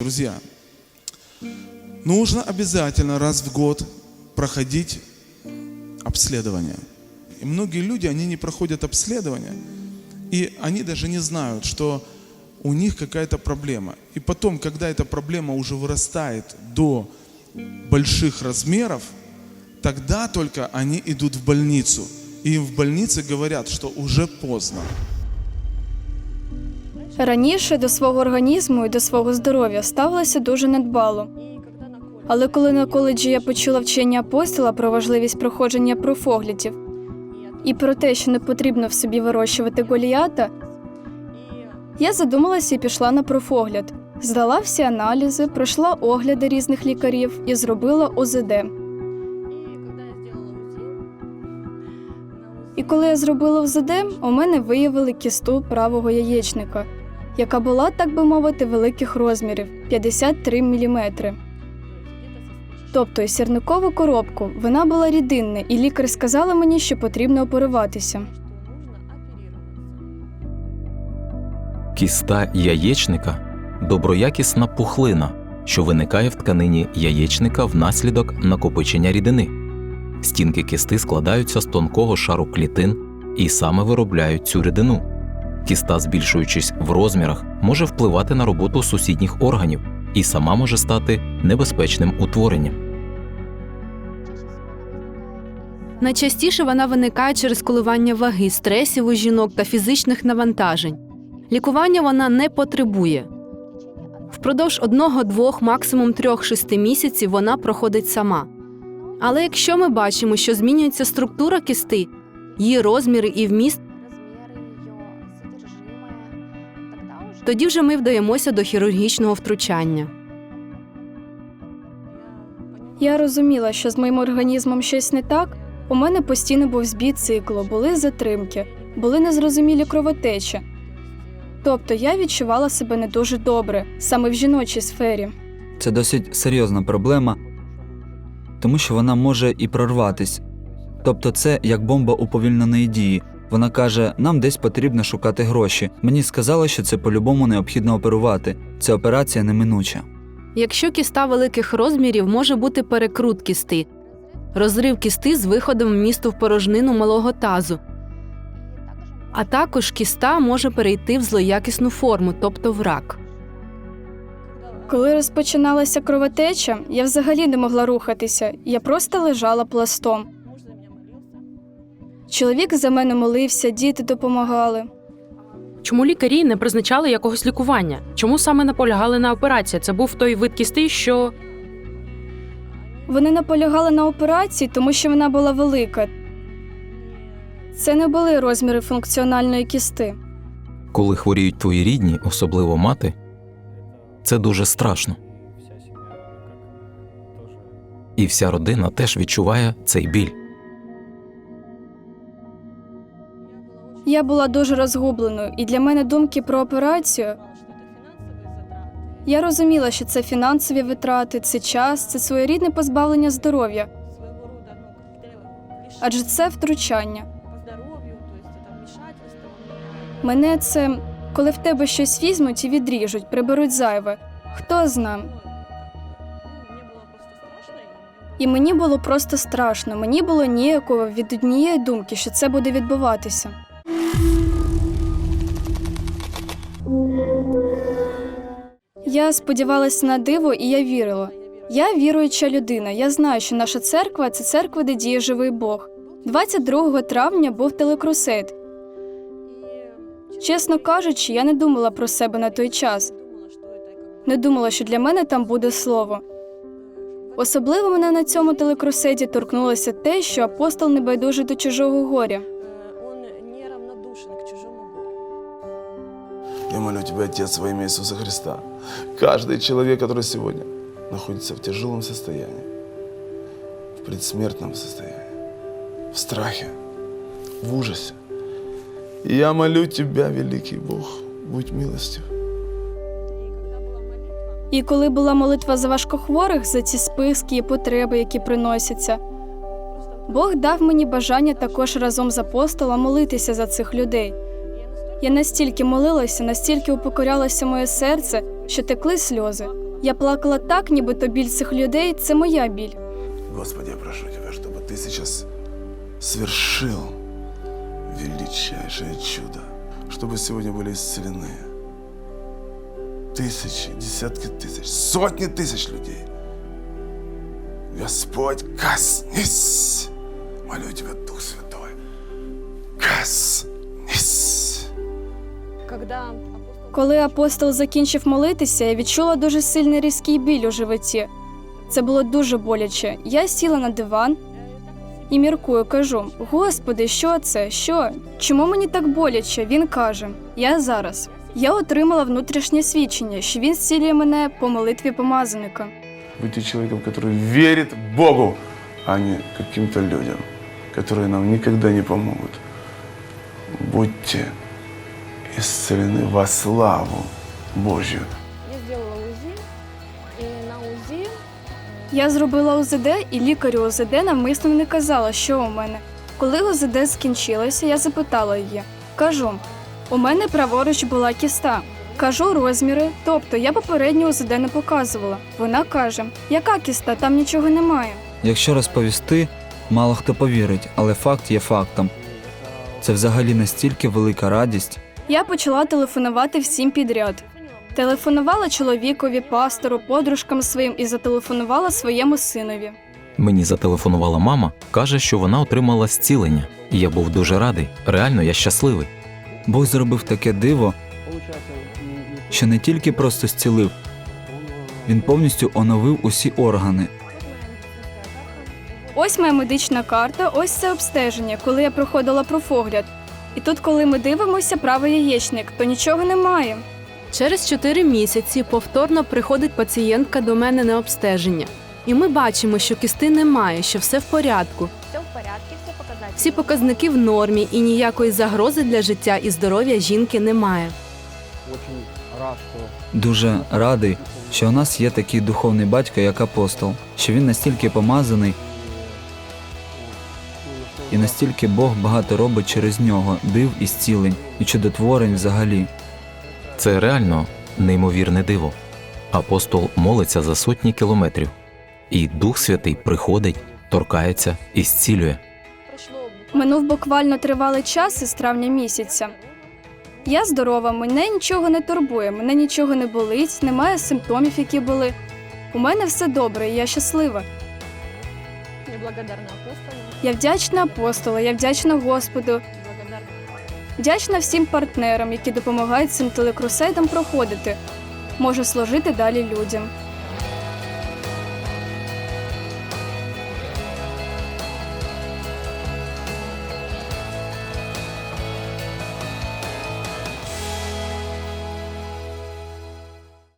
Друзья, нужно обязательно раз в год проходить обследование. И многие люди, они не проходят обследование, и они даже не знают, что у них какая-то проблема. И потом, когда эта проблема уже вырастает до больших размеров, тогда только они идут в больницу. И в больнице говорят, что уже поздно. Раніше до свого організму і до свого здоров'я ставилася дуже недбало. Але коли на коледжі я почула вчення апостола про важливість проходження профоглядів і про те, що не потрібно в собі вирощувати голіята, я задумалася і пішла на профогляд. Здала всі аналізи, пройшла огляди різних лікарів і зробила ОЗД. І коли я зробила ОЗД, у мене виявили кісту правого яєчника, яка була, так би мовити, великих розмірів 53 мм. Тобто сірникову коробку вона була рідинна, і лікар сказала мені, що потрібно оперуватися. Кіста яєчника доброякісна пухлина, що виникає в тканині яєчника внаслідок накопичення рідини. Стінки кісти складаються з тонкого шару клітин і саме виробляють цю рідину. Кіста, збільшуючись в розмірах, може впливати на роботу сусідніх органів і сама може стати небезпечним утворенням. Найчастіше вона виникає через коливання ваги, стресів у жінок та фізичних навантажень. Лікування вона не потребує. Впродовж одного, двох, максимум трьох-шести місяців вона проходить сама. Але якщо ми бачимо, що змінюється структура кісти, її розміри і вміст, тоді вже ми вдаємося до хірургічного втручання. Я розуміла, що з моїм організмом щось не так. У мене постійно був збій циклу, були затримки, були незрозумілі кровотечі. Тобто я відчувала себе не дуже добре, саме в жіночій сфері. Це досить серйозна проблема, тому що вона може і прорватись. Тобто, це як бомба уповільненої дії. Вона каже: нам десь потрібно шукати гроші. Мені сказали, що це по-любому необхідно оперувати. Ця операція неминуча. Якщо кіста великих розмірів, може бути перекрут кісти, розрив кісти з виходом вмісту в порожнину малого тазу. А також кіста може перейти в злоякісну форму, тобто в рак. Коли розпочиналася кровотеча, я взагалі не могла рухатися, я просто лежала пластом. Чоловік за мене молився, діти допомагали. Чому лікарі не призначали якогось лікування? Чому саме наполягали на операції? Це був той вид кісти, що Вони наполягали на операції, тому що вона була велика. Це не були розміри функціональної кісти. Коли хворіють твої рідні, особливо мати, це дуже страшно. І вся родина теж відчуває цей біль. Я була дуже розгубленою, і для мене думки про операцію. Я розуміла, що це фінансові витрати, це час, це своєрідне позбавлення здоров'я, адже це втручання. Мене це коли в тебе щось візьмуть і відріжуть, приберуть зайве. Хто зна? І мені було просто страшно. Мені було ніяково від однієї думки, що це буде відбуватися. Я сподівалася на диво, і я вірила. Я віруюча людина. Я знаю, що наша церква це церква, де діє живий Бог. 22 травня був телекрусейд. Чесно кажучи, я не думала про себе на той час. Не думала, що для мене там буде слово. Особливо мене на цьому телекруседі торкнулося те, що апостол не байдужий до чужого горя. Я молю Тебя, Отец, во имя Иисуса Христа. Каждый человек, который сегодня находится в тяжелом состоянии, в предсмертном состоянии, в страхе, в ужасе. Я молю Тебя, великий Бог, будь милостив. І коли була молитва за важкохворих, за ці списки і потреби, які приносяться, Бог дав мені бажання також разом з апостолом молитися за цих людей. Я настільки молилася, настільки упокорялося моє серце, що текли сльози. Я плакала так, нібито біль цих людей це моя біль. Господи, я прошу Тебя, чтобы Ты сейчас совершил величайшее чудо, чтобы сегодня были исцелены тысячи, десятки тысяч, сотни тысяч людей. Господь, коснись! Молю Тебя, Дух Святой, коснись! Коли апостол закінчив молитися, я відчула дуже сильний різкий біль у животі. Це було дуже боляче. Я сіла на диван і міркую, кажу: Господи, що це? Що? Чому мені так боляче? Він каже: Я зараз. Я отримала внутрішнє свідчення, що він зцілює мене по молитві помазаника. Будьте человеком, который верит Богу, а не каким-то людям, которые нам никогда не помогут. Будьте исцелены во славу Божью. я сделала УЗИ, и на УЗИ Я зробила УЗД, і лікарю УЗД навмисно не казала, що у мене. Коли УЗД скінчилося, я запитала її. Кажу: у мене праворуч була кіста. Кажу розміри, тобто я попередньо УЗД не показувала. Вона каже: яка кіста, там нічого немає. Якщо розповісти, мало хто повірить, але факт є фактом. Це взагалі настільки велика радість. Я почала телефонувати всім підряд. Телефонувала чоловікові, пастору, подружкам своїм і зателефонувала своєму синові. Мені зателефонувала мама, каже, що вона отримала зцілення. І я був дуже радий. Реально, я щасливий. Бог зробив таке диво, що не тільки просто зцілив, він повністю оновив усі органи. Ось моя медична карта, ось це обстеження, коли я проходила профогляд. І тут, коли ми дивимося правий яєчник, то нічого немає. Через 4 місяці повторно приходить пацієнтка до мене на обстеження. І ми бачимо, що кисти немає, що все в порядку. все в порядке, все показатели. Всі показники в нормі і ніякої загрози для життя і здоров'я жінки немає. Дуже радий, що у нас є такий духовний батько, як апостол, що він настільки помазаний, і настільки Бог багато робить через нього, див і зцілень, і чудотворень взагалі. Це реально неймовірне диво. Апостол молиться за сотні кілометрів, і Дух Святий приходить, торкається і зцілює. Минув буквально тривалий час із травня місяця. Я здорова, мене нічого не турбує, мене нічого не болить, немає симптомів, які були. У мене все добре, і я щаслива. Благодарна апостолу, Я вдячна апостолу, я вдячна Господу, вдячна всім партнерам, які допомагають цим телекрусейдам проходити. Можу служити далі людям.